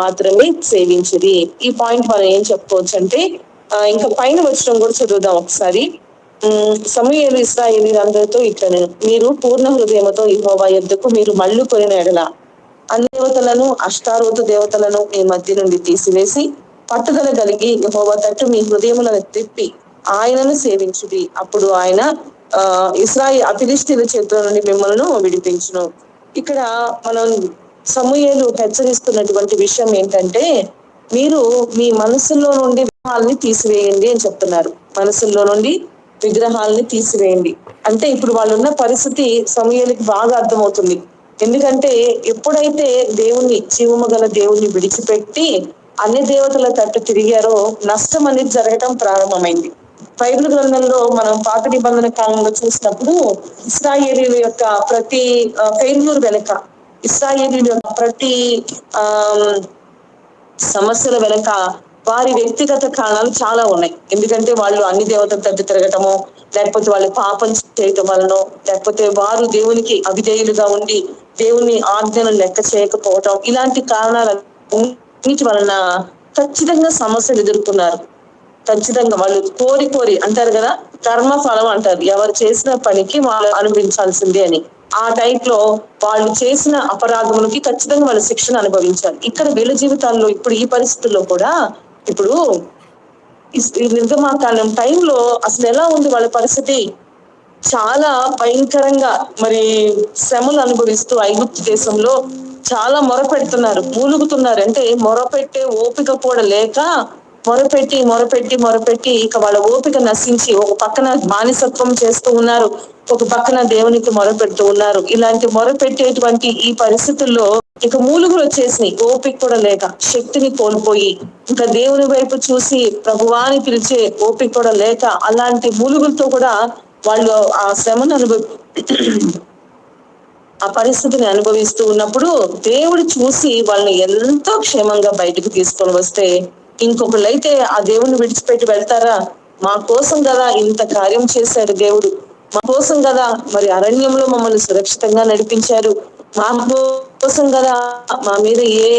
మాత్రమే సేవించది. ఈ పాయింట్ మనం ఏం చెప్పుకోవచ్చు అంటే ఇంకా పైన వచ్చిన కూడా చదువుదాం ఒకసారి. సమూహలు ఇస్రాయేలీ అందరితో ఇట్లా నేను మీరు పూర్ణ హృదయముతో ఇహోవా ఎద్దుకు మీరు మళ్ళు కొనిన ఎడల అన్ని దేవతలను అష్టారోత దేవతలను మీ మధ్య నుండి తీసివేసి పట్టుదల కలిగి యెహోవా తట్టు మీ హృదయములను తిప్పి ఆయనను సేవించుడి. అప్పుడు ఆయన ఆ ఇస్రాయి అఫిలిస్తీన్ల చేతుల నుండి మిమ్మల్ని విడిపించును. ఇక్కడ మనం సమూహలు హెచ్చరిస్తున్నటువంటి విషయం ఏంటంటే మీరు మీ మనసుల్లో నుండి విగ్రహాలని తీసివేయండి అని చెప్తున్నారు. మనసులో నుండి విగ్రహాలని తీసివేయండి. అంటే ఇప్పుడు వాళ్ళు ఉన్న పరిస్థితి సమూహలకి బాగా అర్థమవుతుంది. ఎందుకంటే ఎప్పుడైతే దేవుణ్ణి జీవము గల దేవుణ్ణి విడిచిపెట్టి అన్ని దేవతల తట్టు తిరిగారో నష్టం అనేది జరగటం ప్రారంభమైంది. బైబిల్ గ్రంథంలో మనం పాత నిబంధన కాలంలో చూసినప్పుడు ఇస్రాయేలీల యొక్క ప్రతి ఫెయిల్యూర్ వెనక ఇస్రాయేలీల యొక్క ప్రతి ఆ సమస్యల వెనక వారి వ్యక్తిగత కారణాలు చాలా ఉన్నాయి. ఎందుకంటే వాళ్ళు అన్ని దేవతల తట్టు తిరగటము లేకపోతే వాళ్ళు పాపం చేయటం వలన లేకపోతే వారు దేవునికి అవిధేయులుగా ఉండి దేవుని ఆజ్ఞను లెక్క చేయకపోవటం ఇలాంటి కారణాలన్నిటి వలన ఖచ్చితంగా సమస్యలు ఎదుర్కొన్నారు. ఖచ్చితంగా వాళ్ళు కోరి కోరి అంటారు కదా కర్మ ఫలం అంటారు. ఎవరు చేసిన పనికి వాళ్ళు అనుభవించాల్సిందే అని. ఆ టైంలో వాళ్ళు చేసిన అపరాధములకి ఖచ్చితంగా వాళ్ళు శిక్షణ అనుభవించాలి. ఇక్కడ వీళ్ళ జీవితాల్లో ఇప్పుడు ఈ పరిస్థితుల్లో కూడా ఇప్పుడు ఈ నిర్గమాకాండం టైంలో అసలు ఎలా ఉంది వాళ్ళ పరిస్థితి? చాలా భయంకరంగా మరి శ్రమలు అనుభవిస్తూ ఐగుప్తు దేశంలో చాలా మొరపెడుతున్నారు మూలుగుతున్నారు. అంటే మొరపెట్టే ఓపిక కూడా లేక మొరపెట్టి మొరపెట్టి మొరపెట్టి ఇక వాళ్ళ ఓపిక నశించి ఒక పక్కన మానిసత్వం చేస్తూ ఉన్నారు. ఒక పక్కన దేవునికి మొరపెడుతూ ఉన్నారు. ఇలాంటి మొరపెట్టేటువంటి ఈ పరిస్థితుల్లో ఇక మూలుగులు వచ్చేసినాయి. ఓపిక కూడా లేక శక్తిని కోల్పోయి ఇంకా దేవుని వైపు చూసి ప్రభువాని పిలిచే ఓపిక కూడా లేక అలాంటి మూలుగులతో కూడా వాళ్ళు ఆ శ్రమను అనుభవి ఆ పరిస్థితిని అనుభవిస్తూ ఉన్నప్పుడు దేవుడు చూసి వాళ్ళని ఎంతో క్షేమంగా బయటకు తీసుకొని వస్తే ఇంకొకళ్ళైతే ఆ దేవుని విడిచిపెట్టి వెళ్తారా? మా కోసం కదా ఇంత కార్యం చేశాడు దేవుడు. మా కోసం కదా మరి అరణ్యంలో మమ్మల్ని సురక్షితంగా నడిపించారు. మా కోసం కదా మా మీద ఏ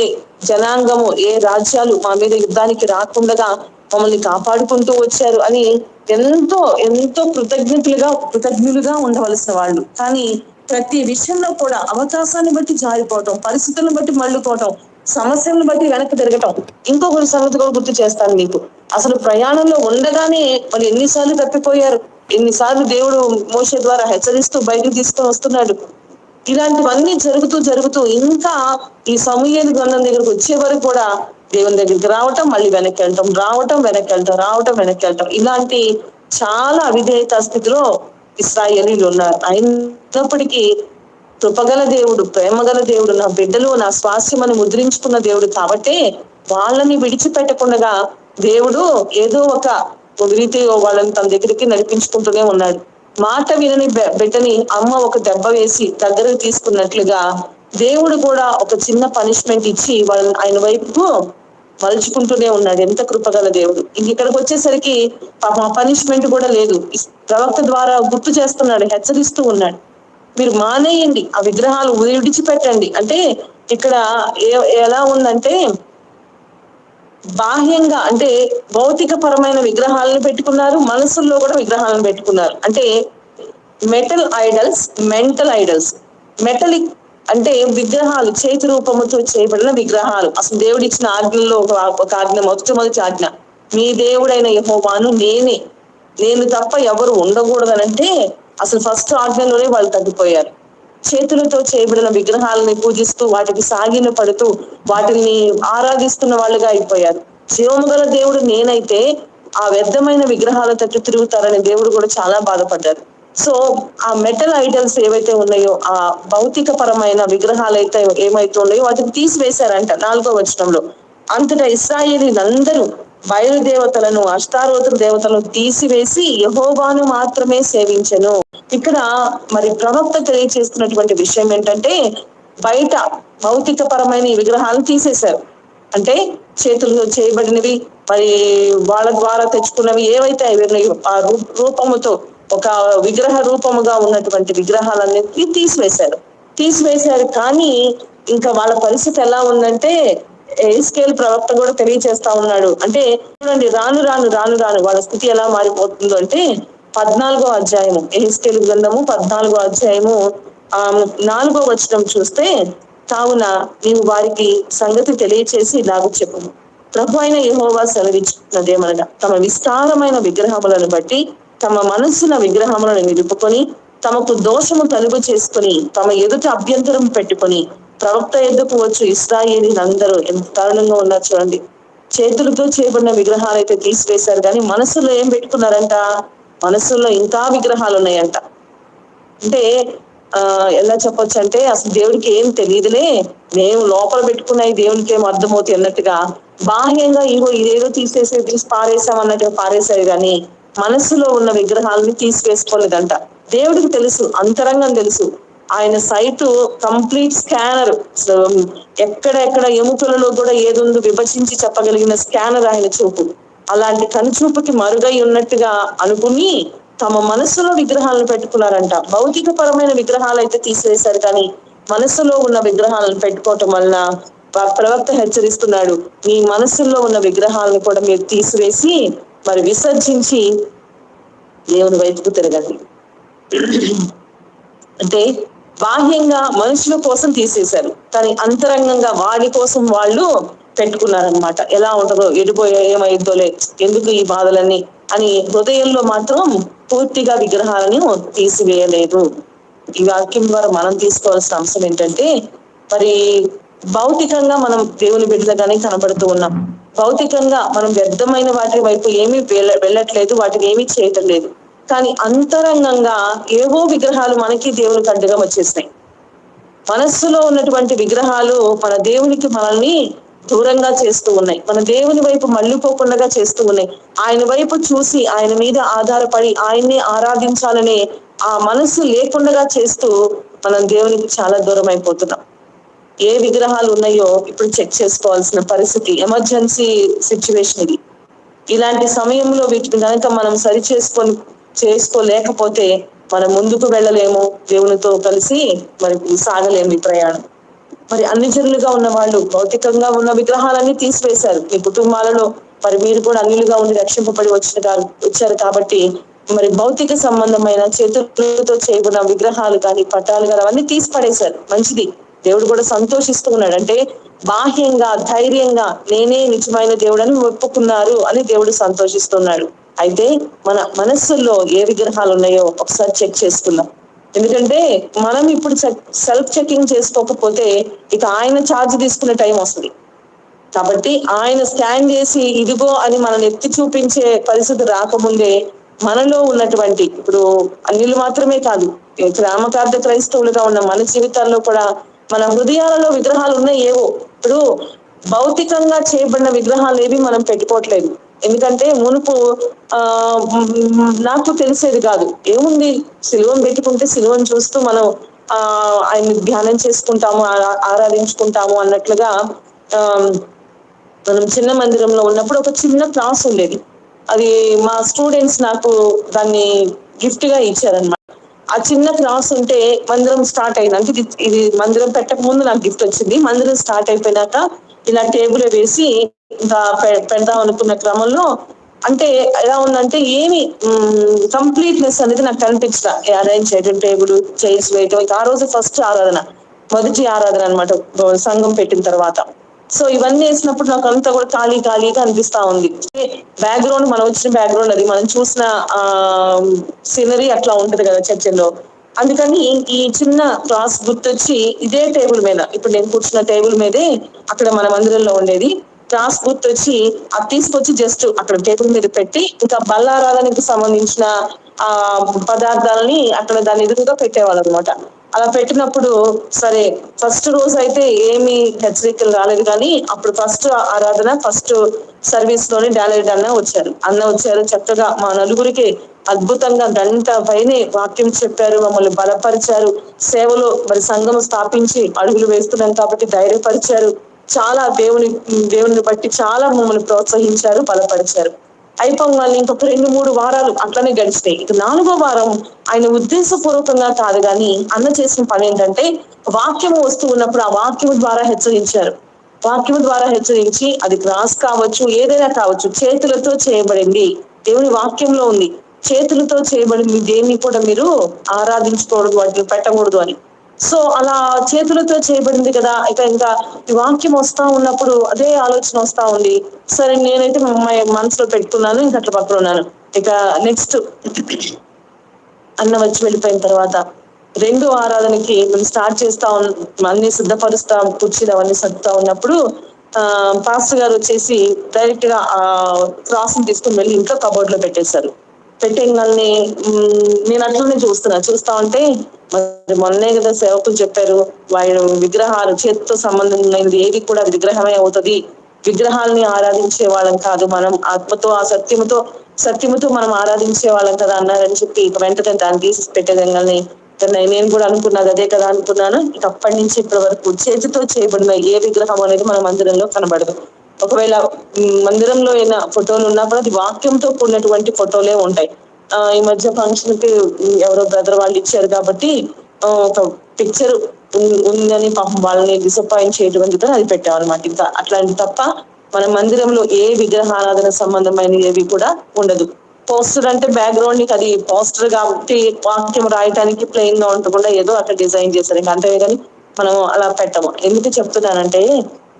జనాంగము ఏ రాజ్యాలు మా మీద యుద్ధానికి రాకుండా మమ్మల్ని కాపాడుకుంటూ వచ్చారు అని ఎంతో ఎంతో కృతజ్ఞతలుగా కృతజ్ఞులుగా ఉండవలసిన వాళ్ళు. కానీ ప్రతి విషయంలో కూడా అవకాశాన్ని బట్టి జారిపోవటం పరిస్థితులను బట్టి మళ్ళుకోవటం సమస్యలను బట్టి వెనక్కి తిరగటం. ఇంకొకరి సంగతి కూడా గుర్తు చేస్తాను మీకు. అసలు ప్రయాణంలో ఉండగానే మరి ఎన్నిసార్లు తప్పిపోయారు. ఎన్నిసార్లు దేవుడు మోసే ద్వారా హెచ్చరిస్తూ బయటకు తీసుకొని వస్తున్నాడు. ఇలాంటివన్నీ జరుగుతూ జరుగుతూ ఇంకా ఈ సమూహేలు గ్రంథం దగ్గరకు వచ్చే వరకు కూడా దేవుని దగ్గరికి రావటం మళ్ళీ వెనక్కి వెళ్ళటం రావటం వెనక్కి వెళ్ళటం రావటం వెనక్కి వెళ్ళటం. ఇలాంటి చాలా అవిధేయత స్థితిలో ఇస్రాయలీలు ఉన్నారు. అయినప్పటికీ కృపగల దేవుడు ప్రేమగల దేవుడు నా బిడ్డలు నా స్వాస్థ్యమని ముద్రించుకున్న దేవుడు కాబట్టే వాళ్ళని విడిచిపెట్టకుండా దేవుడు ఏదో ఒక రీతి వాళ్ళని తన దగ్గరికి నడిపించుకుంటూనే ఉన్నాడు. మాట వినని బిడ్డని అమ్మ ఒక దెబ్బ వేసి దగ్గరకు తీసుకున్నట్లుగా దేవుడు కూడా ఒక చిన్న పనిష్మెంట్ ఇచ్చి వాళ్ళని ఆయన వైపు మలుచుకుంటూనే ఉన్నాడు. ఎంత కృపగల దేవుడు. ఇంక ఇక్కడికి వచ్చేసరికి పాపం పనిష్మెంట్ కూడా లేదు. ప్రవక్త ద్వారా గుర్తు చేస్తున్నాడు హెచ్చరిస్తూ ఉన్నాడు. మీరు మానేయండి ఆ విగ్రహాలు విడిచిపెట్టండి. అంటే ఇక్కడ ఏ- ఎలా ఉందంటే బాహ్యంగా అంటే భౌతిక పరమైన విగ్రహాలను పెట్టుకున్నారు మనసుల్లో కూడా విగ్రహాలను పెట్టుకున్నారు. అంటే metal idols mental idols metallic అంటే విగ్రహాలు చేతి రూపముతో చేయబడిన విగ్రహాలు. అసలు దేవుడు ఇచ్చిన ఆజ్ఞల్లో ఒక ఆజ్ఞ మొదటి మొదటి ఆజ్ఞ. మీ దేవుడైన యహోవాను నేనే. నేను తప్ప ఎవరు ఉండకూడదనంటే అసలు ఫస్ట్ ఆజ్ఞలోనే వాళ్ళు తగ్గిపోయారు. చేతులతో చేయబడిన విగ్రహాలని పూజిస్తూ వాటికి సాగిన పడుతూ వాటిని ఆరాధిస్తున్న వాళ్ళుగా అయిపోయారు. జీవము గల దేవుడు నేనైతే ఆ వ్యర్థమైన విగ్రహాల తట్టు తిరుగుతారని దేవుడు కూడా చాలా బాధపడ్డారు. సో ఆ మెటల్ ఐడల్స్ ఏవైతే ఉన్నాయో ఆ భౌతిక పరమైన విగ్రహాలు అయితే ఏమైతే ఉన్నాయో వాటిని తీసివేశారంట నాలుగో వచనంలో. అంతటా ఇస్రాయేలీలందరూ బయలుదేవతలను అష్టారోతుల దేవతలను తీసివేసి యహోబాను మాత్రమే సేవించను. ఇక్కడ మరి ప్రవక్త తెలియచేస్తున్నటువంటి విషయం ఏంటంటే బయట భౌతిక పరమైన విగ్రహాలను తీసేశారు. అంటే చేతులతో చేయబడినవి మరి వాళ్ళ ద్వారా తెచ్చుకున్నవి ఏవైతే అవి ఆ రూ- రూపముతో ఒక విగ్రహ రూపముగా ఉన్నటువంటి విగ్రహాలన్నిటినీ తీసివేశారు. తీసివేశారు కానీ ఇంకా వాళ్ళ పరిస్థితి ఎలా ఉందంటే ఇస్కేల్ ప్రవక్త కూడా తెలియజేస్తా ఉన్నాడు. అంటే చూడండి రాను రాను రాను రాను వాళ్ళ స్థితి ఎలా మారిపోతుందో అంటే పద్నాలుగో అధ్యాయము ఏస్కేల్ గ్రంథము పద్నాలుగో అధ్యాయము ఆ నాలుగో వచనం చూస్తే కావున నీవు వారికి సంగతి తెలియచేసి ఇలాగ చెప్పు ప్రభు అయిన యహోవా సెలవిచ్చినదేమనగా తమ విస్తారమైన విగ్రహములను బట్టి తమ మనస్సుల విగ్రహములను నిలుపుకొని తమకు దోషము కలుగు చేసుకుని తమ ఎదుట అభ్యంతరం పెట్టుకుని ప్రవక్త ఎందుకు వచ్చు ఇస్రాయేలీ అందరూ ఎంత దారుణంగా ఉన్నారు చూడండి. చేతులతో చేయబడిన విగ్రహాలు అయితే తీసివేశారు కానీ మనసులో ఏం పెట్టుకున్నారంట? మనసులో ఇంకా విగ్రహాలు ఉన్నాయంట. అంటే ఆ ఎలా చెప్పొచ్చు అంటే అసలు దేవుడికి ఏం తెలియదులే. మేము లోపల పెట్టుకున్నాయి దేవునికి ఏం అర్థమవుతాయి అన్నట్టుగా. బాహ్యంగా ఇగో ఇదేదో తీసేసే తీసి పారేసాం అన్నట్టుగా పారేశారు కానీ మనసులో ఉన్న విగ్రహాలని తీసివేసుకోలేదంట. దేవుడికి తెలుసు అంతరంగం తెలుసు. ఆయన సైట్ కంప్లీట్ స్కానర్ ఎక్కడ ఎక్కడ ఎముకలలో కూడా ఏదుందో విభజించి చెప్పగలిగిన స్కానర్ ఆయన చూపు. అలాంటి కనుచూపుకి మరుగై ఉన్నట్టుగా అనుకుని తమ మనసులో విగ్రహాలను పెట్టుకున్నారంట. భౌతిక పరమైన విగ్రహాలు అయితే తీసివేశారు కానీ మనసులో ఉన్న విగ్రహాలను పెట్టుకోవటం వలన ప్ర- ప్రవక్త హెచ్చరిస్తున్నాడు. మీ మనసులో ఉన్న విగ్రహాలను కూడా మీరు తీసివేసి మరి విసర్జించి దేవుని వైపుకు తిరగండి. అంటే బాహ్యంగా మనుషుల కోసం తీసేశారు. కానీ అంతరంగంగా వాడి కోసం వాళ్ళు పెట్టుకున్నారనమాట ఎలా ఉంటుందో ఎడిపోయా ఏమైద్దోలే ఎందుకు ఈ బాధలన్నీ అని హృదయంలో మాత్రం పూర్తిగా విగ్రహాలను తీసివేయలేదు. ఈ వాక్యం ద్వారా మనం తీసుకోవాల్సిన అంశం ఏంటంటే మరి భౌతికంగా మనం దేవుని బిడ్డలుగానే కనబడుతూ ఉన్నాం. భౌతికంగా మనం వ్యర్థమైన వాటి వైపు ఏమీ వెళ్ళ- వెళ్ళట్లేదు వాటిని ఏమీ చేయటం లేదు. కానీ అంతరంగంగా ఏవో విగ్రహాలు మనకి దేవునికి అడ్డుగా వచ్చేసినాయి. మనస్సులో ఉన్నటువంటి విగ్రహాలు మన దేవునికి మనల్ని దూరంగా చేస్తూ ఉన్నాయి. మన దేవుని వైపు మళ్ళీపోకుండా చేస్తూ ఉన్నాయి. ఆయన వైపు చూసి ఆయన మీద ఆధారపడి ఆయన్ని ఆరాధించాలనే ఆ మనస్సు లేకుండా చేస్తూ మనం దేవునికి చాలా దూరం అయిపోతున్నాం. ఏ విగ్రహాలు ఉన్నాయో ఇప్పుడు చెక్ చేసుకోవాల్సిన పరిస్థితి ఎమర్జెన్సీ సిచ్యువేషన్ ఇది. ఇలాంటి సమయంలో వీటిని కనుక మనం సరి చేసుకొని చేసుకోలేకపోతే మనం ముందుకు వెళ్ళలేము. దేవునితో కలిసి మరి సాగలేము ఈ ప్రయాణం. మరి అన్ని జనులుగా ఉన్న వాళ్ళు భౌతికంగా ఉన్న విగ్రహాలన్నీ తీసివేశారు. మీ కుటుంబాలలో మరి మీరు కూడా అన్నిలుగా ఉండి రక్షింపబడి వచ్చిన వచ్చారు కాబట్టి మరి భౌతిక సంబంధమైన చేతులతో చేయబడిన విగ్రహాలు కానీ పట్టాలు కానీ అవన్నీ తీసి పడేశారు మంచిది. దేవుడు కూడా సంతోషిస్తూ ఉన్నాడు. అంటే బాహ్యంగా ధైర్యంగా నేనే నిజమైన దేవుడని ఒప్పుకున్నారు అని దేవుడు సంతోషిస్తున్నాడు. అయితే మన మనస్సుల్లో ఏ విగ్రహాలు ఉన్నాయో ఒకసారి చెక్ చేసుకుందాం. ఎందుకంటే మనం ఇప్పుడు సెల్ఫ్ చెకింగ్ చేసుకోకపోతే ఇక ఆయన ఛార్జ్ తీసుకునే టైం వస్తుంది. కాబట్టి ఆయన స్కాన్ చేసి ఇదిగో అని మనం ఎత్తి చూపించే పరిస్థితి రాకముందే మనలో ఉన్నటువంటి ఇప్పుడు అన్నిలు మాత్రమే కాదు గ్రామకార్థ క్రైస్తవులుగా ఉన్న మన జీవితాల్లో కూడా మన హృదయాలలో విగ్రహాలు ఉన్నాయి ఏవో ఇప్పుడు భౌతికంగా చేయబడిన విగ్రహాలు ఏవి మనం పెట్టుకోవట్లేదు. ఎందుకంటే మునుపు ఆ నాకు తెలిసేది కాదు. ఏముంది? సిలువను పెట్టుకుంటే సిలువను చూస్తూ మనం ఆ ఆయన ధ్యానం చేసుకుంటాము ఆ- ఆరాధించుకుంటాము అన్నట్లుగా ఆ మనం చిన్న మందిరంలో ఉన్నప్పుడు ఒక చిన్న క్లాస్ ఉండేది. అది మా స్టూడెంట్స్ నాకు దాన్ని గిఫ్ట్గా ఇచ్చారనమాట ఆ చిన్న క్లాస్ ఉంటే మందిరం స్టార్ట్ అయింది అంటే ఇది ఇది మందిరం పెట్టక ముందు నాకు గిఫ్ట్ వచ్చింది. మందిరం స్టార్ట్ అయిపోయినాక ఇలా టేబుల్ వేసి పెడదాం అనుకున్న క్రమంలో అంటే ఎలా ఉందంటే ఏమి కంప్లీట్నెస్ అనేది నాకు కనిపించదా అరేంజ్ చేయడం టేబుల్ చైర్స్ వేయటం ఆ రోజు ఫస్ట్ ఆరాధన మొదటి ఆరాధన అనమాట సంఘం పెట్టిన తర్వాత. సో ఇవన్నీ వేసినప్పుడు నాకు అంతా కూడా ఖాళీ ఖాళీగా అనిపిస్తా ఉంది. బ్యాక్గ్రౌండ్ మనం వచ్చిన బ్యాక్గ్రౌండ్ అది మనం చూసిన ఆ సీనరీ అట్లా ఉంటది కదా చర్చిలో అందుకని ఈ చిన్న క్లాస్ గుర్తొచ్చి ఇదే టేబుల్ మీద ఇప్పుడు నేను కూర్చున్న టేబుల్ మీదే అక్కడ మన మందిరంలో ఉండేది. క్లాస్ గుర్తొచ్చి అది తీసుకొచ్చి జస్ట్ అక్కడ టేబుల్ మీద పెట్టి ఇంకా బల్లారాధనకి సంబంధించిన ఆ పదార్థాలని అక్కడ దాని ఎదురుగా పెట్టేవాళ్ళు అనమాట అలా పెట్టినప్పుడు సరే ఫస్ట్ రోజు అయితే ఏమి హెచ్చరికలు రాలేదు కానీ అప్పుడు ఫస్ట్ ఆరాధన ఫస్ట్ సర్వీస్లోనే డాలెడ్ అన్న వచ్చారు. అన్న వచ్చారు చక్కగా మా నలుగురికి అద్భుతంగా గంట పైనే వాక్యం చెప్పారు మమ్మల్ని బలపరిచారు. సేవలో మరి సంఘం స్థాపించి అడుగులు వేస్తున్నాం కాబట్టి ధైర్యపరిచారు. చాలా దేవుని దేవుని బట్టి చాలా మమ్మల్ని ప్రోత్సహించారు బలపరిచారు. అయిపోగానే ఇంకొక రెండు మూడు వారాలు అట్లనే గడిచినాయి. ఇక నాలుగో వారం ఆయన ఉద్దేశపూర్వకంగా కాదు కానీ అన్న చేసిన పని ఏంటంటే వాక్యము వస్తూ ఉన్నప్పుడు ఆ వాక్యం ద్వారా హెచ్చరించారు. వాక్యం ద్వారా హెచ్చరించి అది క్రాస్ కావచ్చు ఏదైనా కావచ్చు చేతులతో చేయబడింది. దేవుని వాక్యంలో ఉంది. చేతులతో చేయబడింది దేన్ని కూడా మీరు ఆరాధించకూడదు వాటిని పెట్టకూడదు అని. సో అలా చేతులతో చేయబడింది కదా. ఇక ఇంకా వాక్యం వస్తా ఉన్నప్పుడు అదే ఆలోచన వస్తా ఉంది. సరే నేనైతే మా మనసులో పెట్టుకున్నాను ఇంకా అట్లా పక్కన ఉన్నాను. ఇక నెక్స్ట్ అన్న వచ్చి వెళ్ళిపోయిన తర్వాత రెండు ఆరాధనకి మేము స్టార్ట్ చేస్తా అన్ని సిద్ధపరుస్తా కుర్చీలు అవన్నీ సర్దుతా ఉన్నప్పుడు ఆ పాస్టర్ గారు వచ్చేసి డైరెక్ట్గా ఆ క్రాస్ తీసుకుని వెళ్ళి ఇంట్లో కబోర్డ్లో పెట్టేశారు. పెట్టేగాల్ని నేను అట్లనే చూస్తున్నా. చూస్తా ఉంటే మరి మొన్నే కదా సేవకులు చెప్పారు వాళ్ళు విగ్రహాలు చేతితో సంబంధం లేనిది ఏది కూడా విగ్రహమే అవుతుంది. విగ్రహాలని ఆరాధించే వాళ్ళం కాదు మనం. ఆత్మతో ఆ సత్యముతో సత్యముతో మనం ఆరాధించే వాళ్ళం కదా అన్నారని చెప్పి ఇక వెంటనే దాన్ని తీసి పెట్టేదంగానే నేను కూడా అనుకున్నది అదే కదా అనుకున్నాను. ఇక అప్పటి నుంచి ఇప్పటి వరకు చేతితో చేయబడిన ఏ విగ్రహం అనేది మన మందిరంలో కనబడదు. ఒకవేళ మందిరంలో అయినా ఫోటోలు ఉన్నా కూడా అది వాక్యంతో కూడినటువంటి ఫోటోలే ఉంటాయి. ఆ ఈ మధ్య ఫంక్షన్కి ఎవరో బ్రదర్ వాళ్ళు ఇచ్చారు కాబట్టి ఒక పిక్చర్ ఉందని పాపం వాళ్ళని డిసప్పాయింట్ చేయడం అది పెట్టామన్నమాట ఇంకా అట్లాంటి తప్ప మన మందిరంలో ఏ విగ్రహారాధన సంబంధమైన ఏవి కూడా ఉండదు. పోస్టర్ అంటే బ్యాక్గ్రౌండ్ అది పోస్టర్ కాబట్టి వాక్యం రాయటానికి ప్లెయిన్గా ఉండకుండా ఏదో అట్లా డిజైన్ చేశారు ఇంకా అంతే కానీ మనం అలా పెట్టము. ఎందుకు చెప్తున్నానంటే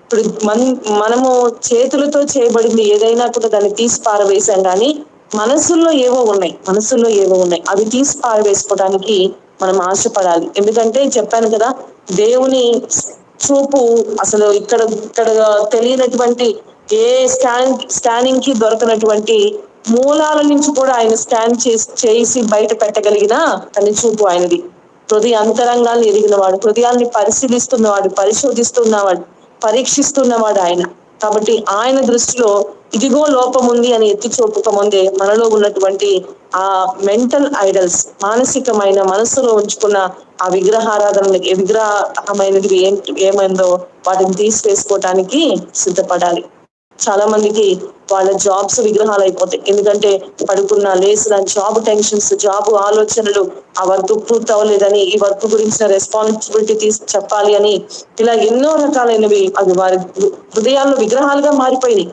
ఇప్పుడు మన మనము చేతులతో చేయబడింది ఏదైనా కూడా దాన్ని తీసి పారవేశాం కానీ మనసుల్లో ఏవో ఉన్నాయి. మనసుల్లో ఏవో ఉన్నాయి. అవి తీసి పారవేసుకోవడానికి మనం ఆశపడాలి. ఎందుకంటే చెప్పాను కదా దేవుని చూపు అసలు ఇక్కడ ఇక్కడ తెలియనటువంటి ఏ స్కాన్ స్కానింగ్కి దొరకనటువంటి మూలాల నుంచి కూడా ఆయన స్కాన్ చేసి చేసి బయట పెట్టగలిగిన తన చూపు ఆయనది. హృదయ అంతరంగాన్ని ఎరిగినవాడు హృదయాన్ని పరిశీలిస్తున్నవాడు పరిశోధిస్తున్నవాడు పరీక్షిస్తున్నవాడు ఆయన. కాబట్టి ఆయన దృష్టిలో ఇదిగో లోపం ఉంది అని ఎత్తి చూపక ముందే మనలో ఉన్నటువంటి ఆ మెంటల్ ఐడల్స్ మానసికమైన మనసులో ఉంచుకున్న ఆ విగ్రహారాధన విగ్రహమైనది ఏంటి ఏమైందో వాటిని తీసివేసుకోవటానికి సిద్ధపడాలి. చాలా మందికి వాళ్ళ జాబ్స్ విగ్రహాలు అయిపోతాయి ఎందుకంటే పడుకున్న లేచిన జాబ్ టెన్షన్స్ జాబ్ ఆలోచనలు ఆ వర్క్ పూర్తి అవ్వలేదని ఈ వర్క్ గురించిన రెస్పాన్సిబిలిటీ తీసి చెప్పాలి అని ఇలా ఎన్నో రకాలైనవి అవి వారి హృదయాల్లో విగ్రహాలుగా మారిపోయినాయి.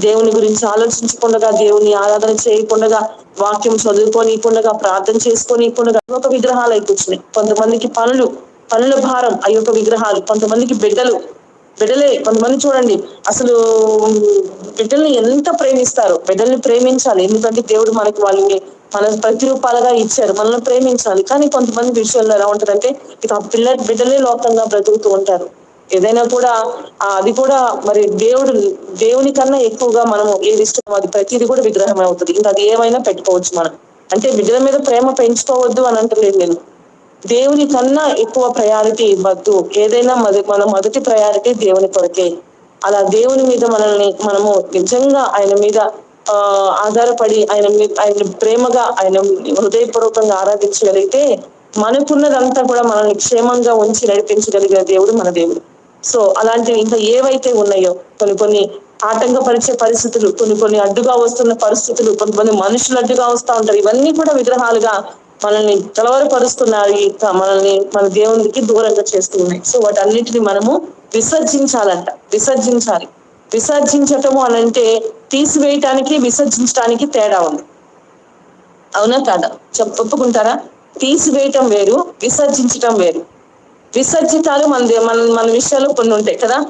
దేవుని గురించి ఆలోచించకుండా దేవుని ఆరాధన చేయకుండా వాక్యం చదువుకోనికుండా ప్రార్థన చేసుకోనికుండా ఒక విగ్రహాలు అయిపోతున్నాయి కొంతమందికి పనులు పనుల భారం అవి విగ్రహాలు. కొంతమందికి బిడ్డలు బిడ్డలే కొంతమంది చూడండి అసలు బిడ్డల్ని ఎంత ప్రేమిస్తారు? బిడ్డల్ని ప్రేమించాలి. ఎందుకంటే దేవుడు మనకి వాళ్ళని మన ప్రతిరూపాలుగా ఇచ్చారు. మనల్ని ప్రేమించాలి. కానీ కొంతమంది విషయాల్లో ఎలా ఉంటారంటే ఇక ఆ పిల్ల బిడ్డలే లోకంగా బ్రతుకుతూ ఉంటారు. ఏదైనా కూడా అది కూడా మరి దేవుడు దేవుని కన్నా ఎక్కువగా మనం ఏది ఇష్టమో అది ప్రతిది కూడా విగ్రహం అవుతుంది. ఇంకా అది ఏమైనా పెట్టుకోవచ్చు మనం. అంటే బిడ్డల మీద ప్రేమ పెంచుకోవద్దు అని అంటలేదు నేను. దేవుని కన్నా ఎక్కువ ప్రయారిటీ ఇవ్వద్దు. ఏదైనా మొద మన మొదటి ప్రయారిటీ దేవుని కొరకే. అలా దేవుని మీద మనల్ని మనము నిజంగా ఆయన మీద ఆ ఆధారపడి ఆయన ఆయన ప్రేమగా ఆయన హృదయపూర్వకంగా ఆరాధించగలిగితే మనకున్నదంతా కూడా మనల్ని క్షేమంగా ఉంచి నడిపించగలిగిన దేవుడు మన దేవుడు. సో అలాంటివి ఇంకా ఏవైతే ఉన్నాయో కొన్ని కొన్ని ఆటంకపరిచే పరిస్థితులు కొన్ని కొన్ని అడ్డుగా వస్తున్న పరిస్థితులు కొంతమంది మనుషులు అడ్డుగా వస్తూ ఉంటారు. ఇవన్నీ కూడా విగ్రహాలుగా మనల్ని కలవరపరుస్తున్నాయి మనల్ని మన దేవునికి దూరంగా చేస్తున్నాయి సో వాటన్నిటిని మనము విసర్జించాలంట. విసర్జించాలి. విసర్జించటము అని అంటే తీసివేయటానికి విసర్జించడానికి తేడా ఉంది. అవునా కాదా? చెప్ ఒప్పుకుంటారా? తీసివేయటం వేరు విసర్జించటం వేరు. విసర్జితాలు మన దే- మన మన విషయాలు కొన్ని ఉంటాయి కదా.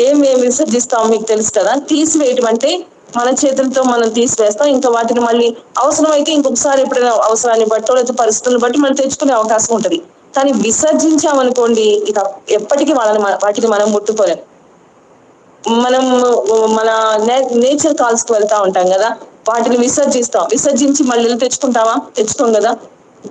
ఏం ఏం విసర్జిస్తాం మీకు తెలుసు కదా? తీసివేయటం అంటే మన చేతులతో మనం తీసివేస్తాం. ఇంకా వాటిని మళ్ళీ అవసరమైతే ఇంకొకసారి ఎప్పుడైనా అవసరాన్ని బట్టో లేదా పరిస్థితులను బట్టి మనం తెచ్చుకునే అవకాశం ఉంటుంది. కానీ విసర్జించామనుకోండి ఇక ఎప్పటికీ వాళ్ళని వాటిని మనం ముట్టుకోలేం. మనం మన నేచర్ కాల్స్కి వెళ్తా ఉంటాం కదా వాటిని విసర్జిస్తాం. విసర్జించి మళ్ళీ తెచ్చుకుంటామా? తెచ్చుకుంటావా తెచ్చుకోం కదా.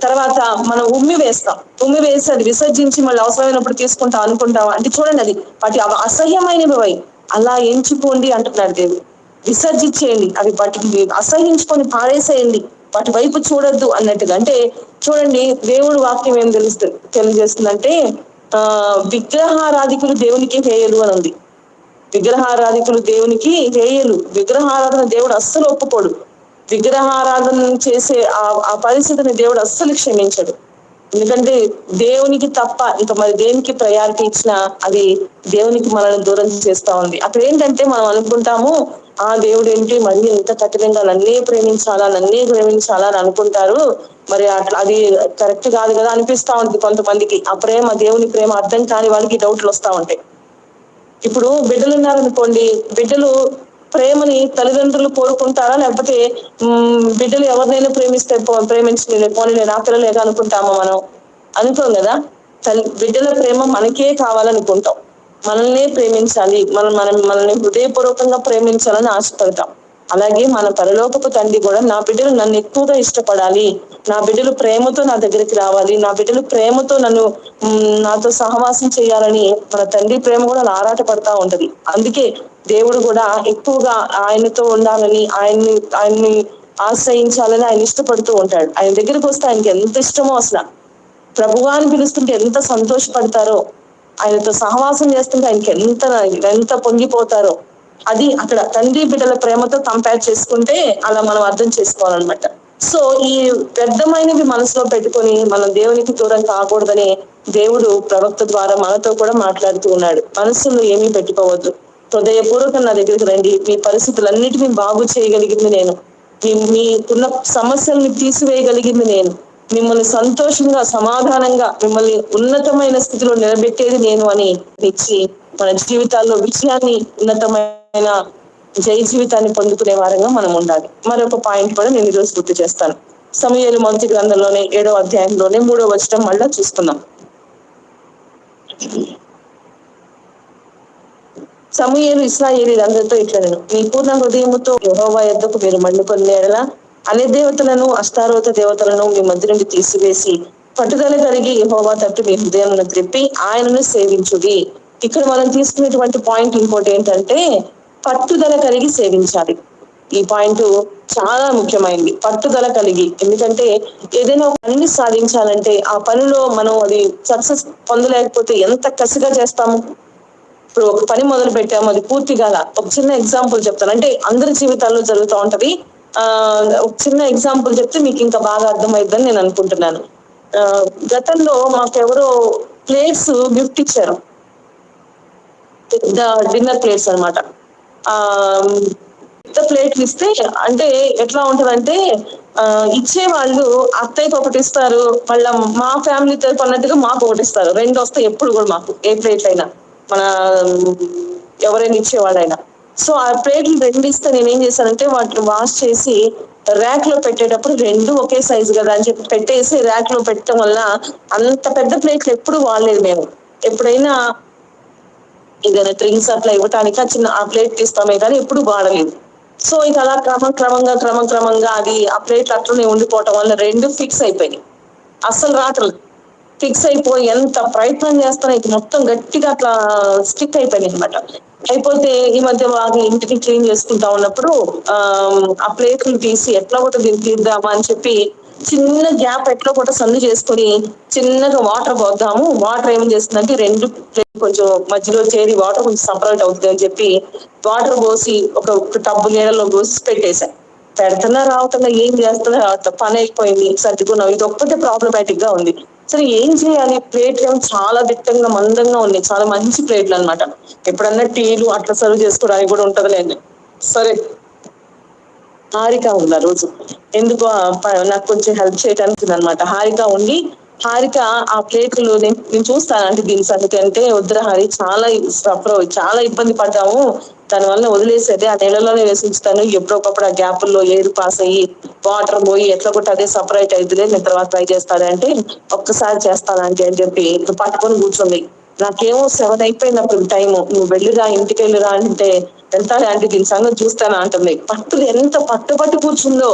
తర్వాత మనం ఉమ్మి వేస్తాం. ఉమ్మి వేసి అది విసర్జించి మళ్ళీ అవసరమైనప్పుడు తీసుకుంటాం అనుకుంటామా? అంటే చూడండి అది వాటి అసహ్యమైనవి అవి. అలా ఎంచుకోండి అంటున్నాడు దేవుడు. విసర్జించేయండి. అవి వాటిని అసహించుకొని పాడేసేయండి వాటి వైపు చూడొద్దు అన్నట్టుగా. అంటే చూడండి దేవుడు వాక్యం ఏం తెలుస్తుంది తెలియజేస్తుందంటే ఆ విగ్రహారాధికులు దేవునికి హేయలు అని ఉంది. విగ్రహారాధికులు దేవునికి హేయలు. విగ్రహారాధన దేవుడు అస్సలు ఒప్పుకోడు. విగ్రహారాధన చేసే ఆ ఆ పరిస్థితిని దేవుడు అస్సలు క్షమించడు. ఎందుకంటే దేవునికి తప్ప ఇంకా మరి దేనికి ప్రయారిటీ ఇచ్చినా అది దేవునికి మనల్ని దూరం చేస్తా ఉంది. అక్కడ ఏంటంటే మనం అనుకుంటాము ఆ దేవుడు ఏంటి? ఎంత ఇంత కఠినంగా నన్నే ప్రేమించాలా నన్నే ప్రేమించాలా అని అనుకుంటారు. మరి అట్లా అది కరెక్ట్ కాదు కదా అనిపిస్తా ఉంటుంది కొంతమందికి. ఆ ప్రేమ దేవుని ప్రేమ అర్థం కాని వాళ్ళకి డౌట్లు వస్తా ఉంటాయి. ఇప్పుడు బిడ్డలు ఉన్నారనుకోండి బిడ్డలు ప్రేమని తల్లిదండ్రులు కోరుకుంటారా? లేకపోతే బిడ్డలు ఎవరినైనా ప్రేమిస్తే పో- ప్రేమించలేదు పోనీ నా పిల్లలేక అనుకుంటామా మనం. అనుకోం కదా? తల్లి బిడ్డల ప్రేమ మనకే కావాలనుకుంటాం. మనల్నే ప్రేమించాలి. మనం మనం మనల్ని హృదయపూర్వకంగా ప్రేమించాలని ఆశపడతాం. అలాగే మన పరలోకపు తండ్రి కూడా నా బిడ్డలు నన్ను ఎక్కువగా ఇష్టపడాలి. నా బిడ్డలు ప్రేమతో నా దగ్గరికి రావాలి. నా బిడ్డలు ప్రేమతో నన్ను నాతో సహవాసం చేయాలని మన తండ్రి ప్రేమ కూడా అలా ఆరాట పడతా ఉంటది. అందుకే దేవుడు కూడా ఎక్కువగా ఆయనతో ఉండాలని ఆయన్ని ఆయన్ని ఆశ్రయించాలని ఆయన ఇష్టపడుతూ ఉంటాడు. ఆయన దగ్గరికి వస్తే ఆయనకి ఎంత ఇష్టమో అసలు. ప్రభువా అని పిలుస్తుంటే ఎంత సంతోషపడతారో. ఆయనతో సహవాసం చేస్తుంటే ఆయనకి ఎంత ఎంత పొంగిపోతారో. అది అక్కడ తండ్రి బిడ్డల ప్రేమతో కంపేర్ చేసుకుంటే అలా మనం అర్థం చేసుకోవాలన్నమాట. సో ఈ వ్యర్థమైనవి మనసులో పెట్టుకొని మనం దేవునికి దూరం కాకూడదని దేవుడు ప్రవక్త ద్వారా మనతో కూడా మాట్లాడుతూ ఉన్నాడు. మనసులో ఏమీ పెట్టుకోవద్దు. హృదయపూర్వకం నా దగ్గరికి రండి. మీ పరిస్థితులన్నిటినీ బాగు చేయగలిగింది నేను. మీ మీకున్న సమస్యల్ని తీసివేయగలిగింది నేను. మిమ్మల్ని సంతోషంగా సమాధానంగా మిమ్మల్ని ఉన్నతమైన స్థితిలో నిలబెట్టేది నేను అని ఇచ్చి మన జీవితాల్లో విజయాన్ని ఉన్నతమైన జయ జీవితాన్ని పొందుకునే వారంగా మనం ఉండాలి. మరొక పాయింట్ కూడా నేను ఈరోజు గుర్తు చేస్తాను. సమయాలు మొదటి గ్రంథంలోనే ఏడో అధ్యాయంలోనే మూడో వచనం మళ్ళా చూసుకుందాం. సమూయేలు ఇస్రాయేలీ అందరితో ఇట్లా నేను మీ పూర్ణ హృదయముతో యహోవా యొద్దకు మీరు మళ్ళుకొని నేడలా అనే దేవతలను అష్టారోత దేవతలను మీ మధ్య నుండి తీసివేసి పట్టుదల కలిగి హోవా తట్టు మీ హృదయంలో త్రిప్పి ఆయనను సేవించుడి. ఇక్కడ మనం తీసుకునేటువంటి పాయింట్ ఇంకోటి ఏంటంటే పట్టుదల కలిగి సేవించాలి. ఈ పాయింట్ చాలా ముఖ్యమైనది పట్టుదల కలిగి. ఎందుకంటే ఏదైనా పనిని సాధించాలంటే ఆ పనిలో మనం అది సక్సెస్ పొందలేకపోతే ఎంత కసిగా చేస్తాము? ఇప్పుడు ఒక పని మొదలు పెట్టాము అది పూర్తి కాల ఒక చిన్న ఎగ్జాంపుల్ చెప్తాను. అంటే అందరి జీవితాల్లో జరుగుతూ ఉంటది ఒక చిన్న ఎగ్జాంపుల్ చెప్తే మీకు ఇంకా బాగా అర్థమైద్దని నేను అనుకుంటున్నాను. ఆ గతంలో మాకెవరో ప్లేట్స్ గిఫ్ట్ ఇచ్చారు. పెద్ద డిన్నర్ ప్లేట్స్ అన్నమాట. ఆ పెద్ద ప్లేట్లు ఇస్తే అంటే ఎట్లా ఉంటదంటే ఆ ఇచ్చే వాళ్ళు అత్తయ్యకి ఒకటి ఇస్తారు మళ్ళీ మా ఫ్యామిలీ తరపు అన్నట్టుగా మాకు ఒకటి ఇస్తారు. రెండు వస్తాయి ఎప్పుడు కూడా మాకు ఏ ప్లేట్ అయినా మన ఎవరైనా ఇచ్చేవాడైనా సో ఆ ప్లేట్లు రెండు ఇస్తే నేనేం చేశానంటే వాటిని వాష్ చేసి ర్యాక్లో పెట్టేటప్పుడు రెండు ఒకే సైజు కదా అని చెప్పి పెట్టేసి ర్యాక్లో పెట్టడం వల్ల అంత పెద్ద ప్లేట్లు ఎప్పుడు వాడలేదు మేము. ఎప్పుడైనా ఏదైనా డ్రింక్స్ అట్లా ఇవ్వటానికి ఆ చిన్న ఆ ప్లేట్ తీస్తామే కానీ ఎప్పుడు వాడలేదు. సో ఇక అలా క్రమ క్రమంగా అది ఆ ప్లేట్లు అట్లనే ఉండిపోవటం వల్ల రెండు ఫిక్స్ అయిపోయినాయి. అస్సలు రావట్లేదు ఫిక్స్ అయిపోయి ఎంత ప్రయత్నం చేస్తానో ఇది మొత్తం గట్టిగా అట్లా స్టిక్ అయిపోయింది అనమాట అయిపోతే ఈ మధ్య బాగా ఇంటికి క్లీన్ చేసుకుంటా ఉన్నప్పుడు ఆ ప్లేట్లు తీసి ఎట్లా కూడా దీన్ని తీద్దామా అని చెప్పి చిన్న గ్యాప్ ఎట్లా కూడా సందు చేసుకొని చిన్నగా వాటర్ పోద్దాము. వాటర్ ఏం చేస్తుందంటే రెండు కొంచెం మధ్యలో చేరి వాటర్ కొంచెం సపరేట్ అవుతుంది అని చెప్పి వాటర్ పోసి ఒక టబ్బు నీళ్ళలో పోసి పెట్టేశాను పెడుతున్నా రావటంగా ఏం చేస్తున్నా రావట్లే పని అయిపోయింది సర్దుకున్నాం. ఇది ఒక్కటే ప్రాబ్లమాటిక్గా ఉంది. సరే ఏం చేయాలి? ప్లేట్లు ఏమో చాలా దిట్టంగా మందంగా ఉన్నాయి చాలా మంచి ప్లేట్లు అన్నమాట. ఎప్పుడన్నా టీలు అట్లా సర్వ్ చేసుకోవడానికి కూడా ఉంటదిలేండి. సరే. హారిక ఉంది ఆ రోజు? ఎందుకు? ప- నాకు కొంచెం హెల్ప్ చేయడానికి అనమాట హారిక ఉండి హారిక ఆ ప్లేట్లు నేను నేను చూస్తాను దీని సంగతి అంటే వద్దురా హారి చాలా సఫర్ చాలా ఇబ్బంది పడ్డాము. దానివల్ల వదిలేసేది ఆ నీళ్ళలోనే వేసి ఉంచుతాను. ఎప్పుడొకప్పుడు ఆ గ్యాపుల్లో ఎయిర్ పాస్ అయ్యి వాటర్ పోయి ఎట్లా కూడా అదే సపరేట్ అవుతుంది నేను తర్వాత ట్రై చేస్తానంటే ఒక్కసారి చేస్తానంటే అని చెప్పి పట్టుకొని కూర్చుంది. నాకేమో సెవెన్ అయిపోయింది అప్పుడు టైము నువ్వు వెళ్ళిరా ఇంటికి వెళ్ళిరా అంటే వెళ్తానే అంటే దీని సంగతి చూస్తానా అంటుంది. పట్టులు ఎంత పట్టు పట్టు కూర్చుందో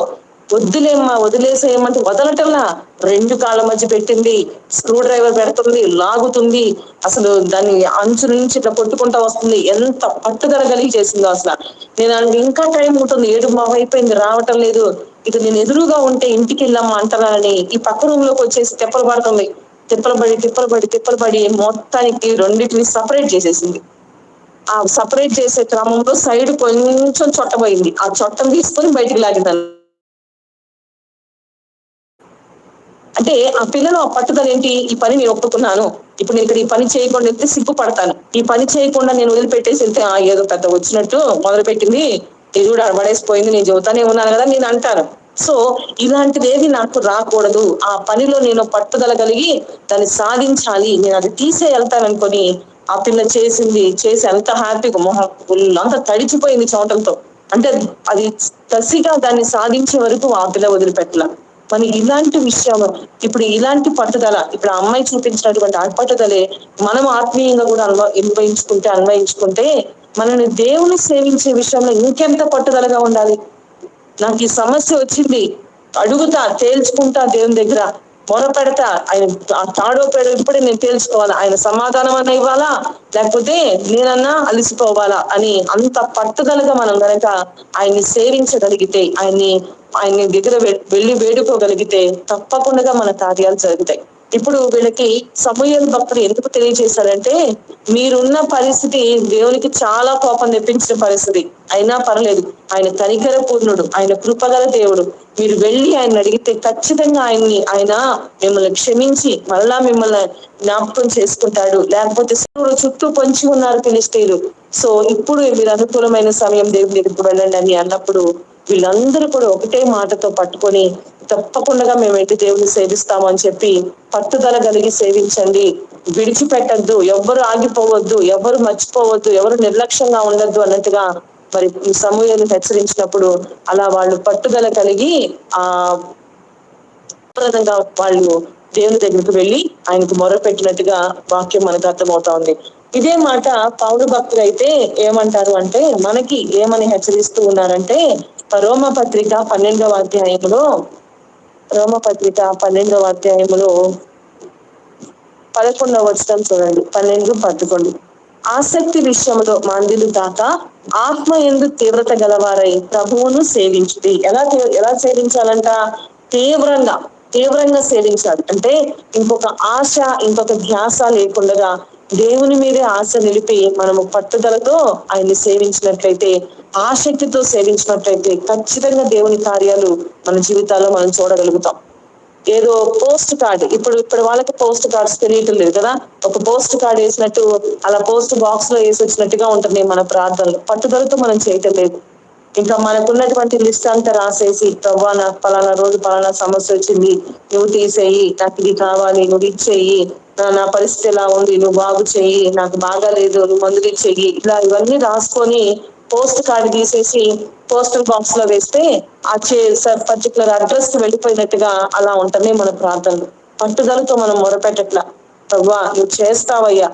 వద్దులేమ్మా వదిలేసేయమంటే వదలటంలా రెండు కాళ్ళ మధ్య పెట్టింది స్క్రూ డ్రైవర్ పెడుతుంది లాగుతుంది. అసలు దాన్ని అంచు నుంచి ఇట్లా కొట్టుకుంటా వస్తుంది. ఎంత పట్టుదల కలిగి చేసిందో అసలు. నేను అంటే ఇంకా టైం ఉంటుంది ఏడు మా అయిపోయింది రావటం లేదు. ఇది నేను ఎదురుగా ఉంటే ఇంటికి వెళ్ళమ్మా అంటానని ఈ పక్క రూమ్లోకి వచ్చేసి తెప్పలు పడుతుంది. తిప్పలు పడి తిప్పలు పడి తిప్పలు పడి మొత్తానికి రెండింటిని సపరేట్ చేసేసింది. ఆ సపరేట్ చేసే క్రమంలో సైడ్ కొంచెం చొట్టబోయింది. ఆ చొట్టం తీసుకొని బయటికి లాగిందాను అంటే ఆ పిల్లలు ఆ పట్టుదల ఏంటి? ఈ పని నేను ఒప్పుకున్నాను. ఇప్పుడు నేను ఇక్కడ ఈ పని చేయకుండా వెళ్తే సిగ్గుపడతాను. ఈ పని చేయకుండా నేను వదిలిపెట్టేసి వెళ్తే ఆ ఏదో పెద్ద వచ్చినట్టు మొదలుపెట్టింది. ఇది కూడా అడబడేసిపోయింది నేను చెబుతానే ఉన్నాను కదా నేను అంటాను. సో ఇలాంటిది ఏది నాకు రాకూడదు. ఆ పనిలో నేను పట్టుదల కలిగి దాన్ని సాధించాలి. నేను అది తీసే వెళ్తాననుకొని ఆ పిల్ల చేసింది చేసి ఎంత హ్యాపీగా మొహం ఫుల్ అంతా తడిచిపోయింది చోటలతో అంటే అది కసిగా దాన్ని సాధించే వరకు ఆ పిల్ల వదిలిపెట్టల. మరి ఇలాంటి విషయం ఇప్పుడు ఇలాంటి పట్టుదల ఇప్పుడు ఆ అమ్మాయి చూపించినటువంటి ఆ పట్టుదలే మనం ఆత్మీయంగా కూడా అనుభవ అన్వయించుకుంటే అన్వయించుకుంటే మనల్ని దేవుని సేవించే విషయంలో ఇంకెంత పట్టుదలగా ఉండాలి? నాకు ఈ సమస్య వచ్చింది. అడుగుతా తేల్చుకుంటా దేవుని దగ్గర. మొర పెడతా ఆయన ఆ తాడో పేడో ఇప్పుడే నేను తేల్చుకోవాలా? ఆయన సమాధానం అన్న ఇవ్వాలా? లేకపోతే నేనన్నా అలిసిపోవాలా? అని అంత పట్టుదలగా మనం కనుక ఆయన్ని సేవించగలిగితే ఆయన్ని ఆయన దగ్గర వెళ్ళి వేడుకోగలిగితే తప్పకుండా మన కార్యాలు జరుగుతాయి. ఇప్పుడు వీళ్ళకి సమూహల భక్తులు ఎందుకు తెలియజేశారంటే మీరున్న పరిస్థితి దేవునికి చాలా కోపం తెప్పించిన పరిస్థితి. అయినా పర్లేదు ఆయన కనికర పూర్ణుడు ఆయన కృపగల దేవుడు. మీరు వెళ్ళి ఆయన అడిగితే ఖచ్చితంగా ఆయన్ని ఆయన మిమ్మల్ని క్షమించి మళ్ళా మిమ్మల్ని జ్ఞాపకం చేసుకుంటాడు. లేకపోతే సూర్యుడు చుట్టూ పొంచి ఉన్నారు ఫిలిస్తీన్లు సో ఇప్పుడు మీరు అనుకూలమైన సమయం దేవుని దగ్గరికి వెళ్ళండి అని అన్నప్పుడు వీళ్ళందరూ కూడా ఒకటే మాటతో పట్టుకొని తప్పకుండా మేము ఎట్టి దేవుని సేవిస్తామని చెప్పి పట్టుదల కలిగి సేవించండి. విడిచిపెట్టద్దు. ఎవ్వరు ఆగిపోవద్దు. ఎవరు మర్చిపోవద్దు. ఎవరు నిర్లక్ష్యంగా ఉండద్దు అన్నట్టుగా మరి ఈ హెచ్చరించినప్పుడు అలా వాళ్ళు పట్టుదల కలిగి ఆ వాళ్ళు దేవుని దగ్గరికి వెళ్ళి ఆయనకు మొరపెట్టినట్టుగా వాక్యం మనకు అర్థమవుతా ఉంది. ఇదే మాట పౌరు భక్తులు అయితే ఏమంటారు అంటే మనకి ఏమని హెచ్చరిస్తూ ఉన్నారంటే రోమ పత్రిక పన్నెండవ అధ్యాయంలో రోమ పత్రిక పన్నెండవ అధ్యాయంలో పదకొండవ వచనం చూడండి. పన్నెండు పదకొండు. ఆసక్తి విషయంలో మందిలు కాక ఆత్మ ఎందు తీవ్రత గలవారై ప్రభువును సేవించుడి. ఎలా ఎలా సేవించాలంట? తీవ్రంగా తీవ్రంగా సేవించాలి. అంటే ఇంకొక ఆశ ఇంకొక ధ్యాస లేకుండా దేవుని మీదే ఆశ నిలిపి మనము పట్టుదలతో ఆయన్ని సేవించినట్లయితే ఆసక్తితో సేవించినట్లయితే ఖచ్చితంగా దేవుని కార్యాలు మన జీవితాల్లో మనం చూడగలుగుతాం. ఏదో పోస్ట్ కార్డ్ ఇప్పుడు ఇప్పుడు వాళ్ళకి పోస్ట్ కార్డ్స్ తెలియటం లేదు కదా? ఒక పోస్ట్ కార్డ్ వేసినట్టు అలా పోస్ట్ బాక్స్లో వేసి వచ్చినట్టుగా ఉంటుంది మన ప్రార్థనలు. పట్టుదలతో మనం చేయటం లేదు. ఇంకా మనకున్నటువంటి లిస్ట్ అంతా రాసేసి ప్రభా నాకు పలానా రోజు పలానా సమస్య వచ్చింది. నువ్వు తీసేయి నాకు ఇది కావాలి నువ్వు ఇచ్చేయి. నా- నా పరిస్థితి ఎలా ఉంది? నువ్వు బాగు చెయ్యి. నాకు బాగాలేదు నువ్వు మందులు ఇచ్చేయి ఇలా ఇవన్నీ రాసుకొని పోస్ట్ కార్డు తీసేసి పోస్టల్ బాక్స్లో వేస్తే ఆ చే పర్టికులర్ అడ్రస్కి వెళ్ళిపోయినట్టుగా అలా ఉంటుంది మన ప్రార్థనలు. పట్టుదలతో మనం మొరపెట్టట్లా. ప్రభా నువ్వు చేస్తావయ్యా.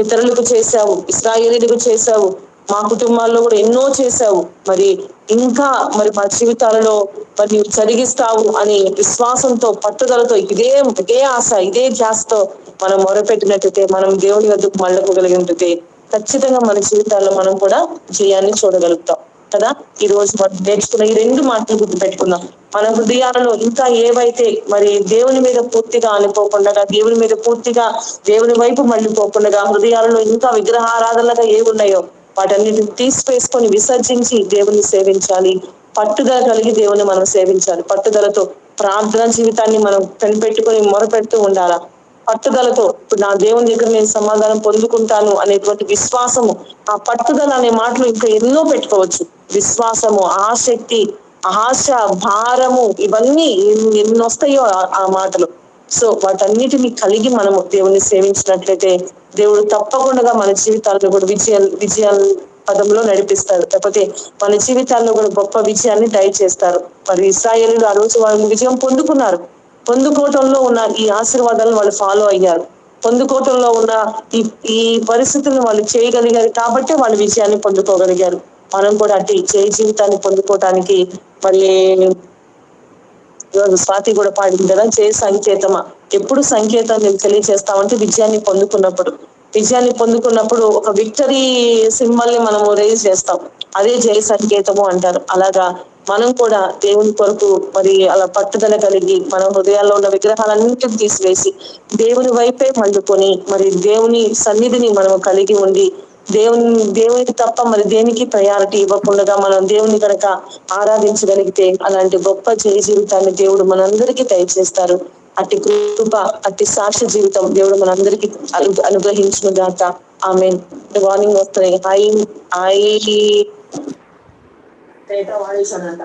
ఇతరులకు చేశావు ఇస్రాయేలీలకు చేశావు. మా కుటుంబాల్లో కూడా ఎన్నో చేశావు. మరి ఇంకా మరి మా జీవితాలలో మరి నువ్వు జరిగిస్తావు అని విశ్వాసంతో పట్టుదలతో ఇదే ఇదే ఆశ ఇదే ధ్యాసతో మనం మొరపెట్టినట్టయితే మనం దేవుని వద్దకు మళ్ళకోగలిగినట్టయితే ఖచ్చితంగా మన జీవితాల్లో మనం కూడా జయాన్ని చూడగలుగుతాం. కదా? ఈ రోజు మనం నేర్చుకున్న ఈ రెండు మాటలు గుర్తు పెట్టుకుందాం మన హృదయాలలో ఇంకా ఏవైతే మరి దేవుని మీద పూర్తిగా అనిపోకుండా దేవుని మీద పూర్తిగా దేవుని వైపు మళ్ళీపోకుండా హృదయాలలో ఇంకా విగ్రహారాధనగా ఏ ఉన్నాయో వాటన్నిటిని తీసివేసుకొని విసర్జించి దేవుని సేవించాలి. పట్టుదల కలిగి దేవుని మనం సేవించాలి. పట్టుదలతో ప్రార్థన జీవితాన్ని మనం కనిపెట్టుకొని మొరపెడుతూ ఉండాలా? పట్టుదలతో ఇప్పుడు నా దేవుని దగ్గర నేను సమాధానం పొందుకుంటాను అనేటువంటి విశ్వాసము ఆ పట్టుదల అనే మాటలు ఇంకా ఎన్నో పెట్టుకోవచ్చు. విశ్వాసము ఆసక్తి ఆశ భారము ఇవన్నీ ఎన్ని వస్తాయో ఆ మాటలు. సో వాటన్నిటిని కలిగి మనము దేవుని సేవించినట్లయితే దేవుడు తప్పకుండా మన జీవితాల్లో కూడా విజయ విజయాల పదంలో నడిపిస్తారు. లేకపోతే మన జీవితాల్లో కూడా గొప్ప విజయాన్ని దయచేస్తారు మరి ఇస్రాయేలు ఆ రోజు వాళ్ళు విజయం పొందుకున్నారు. పొందుకోవటంలో ఉన్న ఈ ఆశీర్వాదాలను వాళ్ళు ఫాలో అయ్యారు. పొందుకోవటంలో ఉన్న ఈ ఈ పరిస్థితులను వాళ్ళు చేయగలిగారు కాబట్టి వాళ్ళు విజయాన్ని పొందుకోగలిగారు. మనం కూడా అట్టి జయ జీవితాన్ని పొందుకోవటానికి మరి స్వాతి కూడా పాడింది కదా జయ సంకేతమా? ఎప్పుడు సంకేతం నేను తెలియజేస్తామంటే విజయాన్ని పొందుకున్నప్పుడు. విజయాన్ని పొందుకున్నప్పుడు ఒక విక్టరీ సింబల్ని మనము రేజ్ చేస్తాం. అదే జయ సంకేతము అంటారు. అలాగా మనం కూడా దేవుని కొరకు మరి అలా పట్టుదల కలిగి మన హృదయాల్లో ఉన్న విగ్రహాలన్నింటిని తీసివేసి దేవుని వైపే మండుకొని మరి దేవుని సన్నిధిని మనం కలిగి ఉండి దేవుని దేవునికి తప్ప మరి దేనికి ప్రయారిటీ ఇవ్వకుండా మనం దేవుని కనుక ఆరాధించగలిగితే అలాంటి గొప్ప జయ జీవితాన్ని దేవుడు మనందరికీ దయచేస్తారు. అట్టి కృప అట్టి సాక్ష్య జీవితం దేవుడు మనందరికీ అను అనుగ్రహించిన గాక. ఆమె వార్నింగ్ వస్తున్నాయి హై హై వాడేసానంట